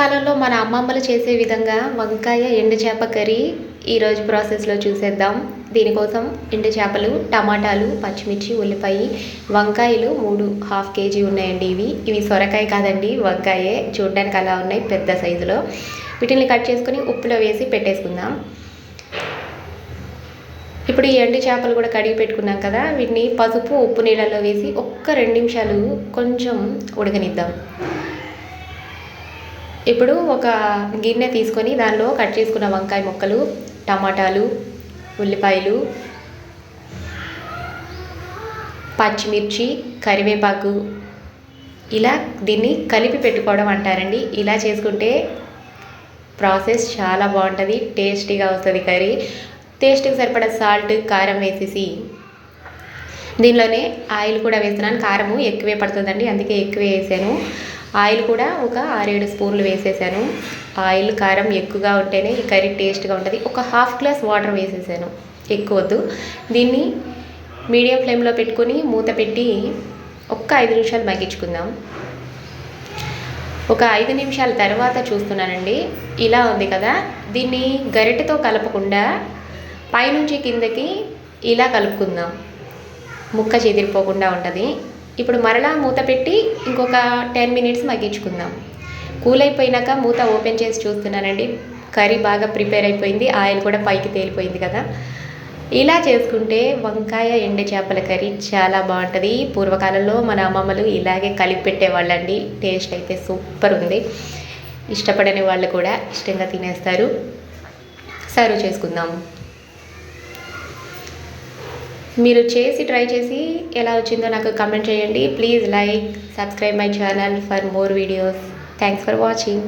పాతకాలంలో మన అమ్మమ్మలు చేసే విధంగా వంకాయ ఎండు చేప కర్రీ ఈరోజు ప్రాసెస్లో చూసేద్దాం. దీనికోసం ఎండు చేపలు టమాటాలు పచ్చిమిర్చి ఉల్లిపాయ వంకాయలు మూడు హాఫ్ కేజీ ఉన్నాయండి ఇవి. ఇవి సొరకాయ కాదండి వంకాయే. చూడడానికి అలా ఉన్నాయి పెద్ద సైజులో. వీటిని కట్ చేసుకొని ఉప్పులో వేసి పెట్టేసుకుందాం. ఇప్పుడు ఈ ఎండు చేపలు కూడా కడిగి పెట్టుకున్నాం కదా వీటిని పసుపు ఉప్పు నీళ్ళలో వేసి ఒక్క రెండు నిమిషాలు కొంచెం ఉడకనిద్దాం. ఇప్పుడు ఒక గిన్నె తీసుకొని దానిలో కట్ చేసుకున్న వంకాయ ముక్కలు టమాటాలు ఉల్లిపాయలు పచ్చిమిర్చి కరివేపాకు ఇలా దీన్ని కలిపి పెట్టుకోవడం అంటారండి. ఇలా చేసుకుంటే ప్రాసెస్ చాలా బాగుంటుంది టేస్టీగా వస్తుంది కర్రీ. టేస్ట్కి సరిపడా సాల్ట్ కారం వేసేసి దీనిలోనే ఆయిల్ కూడా వేస్తున్నాను. కారము ఎక్కువే పడుతుందండి అందుకే ఎక్కువే వేసాను. ఆయిల్ కూడా ఒక ఆరేడు స్పూన్లు వేసేసాను. ఆయిల్ కారం ఎక్కువగా ఉంటేనే ఈ కర్రీ టేస్ట్గా ఉంటుంది. ఒక హాఫ్ గ్లాస్ వాటర్ వేసేసాను. ఎక్కువ వద్దు. దీన్ని మీడియం ఫ్లేమ్లో పెట్టుకొని మూత పెట్టి ఒక్క ఐదు నిమిషాలు మగ్గించుకుందాం. ఒక ఐదు నిమిషాల తర్వాత చూస్తున్నానండి. ఇలా ఉంది కదా. దీన్ని గరిటెతో కలపకుండా పైనుంచి కిందకి ఇలా కలుపుకుందాం. ముక్క చెదిరిపోకుండా ఉంటుంది. ఇప్పుడు మరలా మూత పెట్టి ఇంకొక టెన్ మినిట్స్ మగ్గించుకుందాం. కూల్ అయిపోయినాక మూత ఓపెన్ చేసి చూస్తున్నానండి. కర్రీ బాగా ప్రిపేర్ అయిపోయింది. ఆయిల్ కూడా పైకి తేలిపోయింది కదా. ఇలా చేసుకుంటే వంకాయ ఎండ చేపల కర్రీ చాలా బాగుంటుంది. పూర్వకాలంలో మన అమ్మమ్మలు ఇలాగే కలిపి పెట్టేవాళ్ళండి. టేస్ట్ అయితే సూపర్ ఉంది. ఇష్టపడని వాళ్ళు కూడా ఇష్టంగా తినేస్తారు. సర్వ్ చేసుకుందాం. మీరు చేసి ట్రై చేసి ఎలా వచ్చిందో నాకు కమెంట్ చేయండి. Please like subscribe my channel for more videos thanks for watching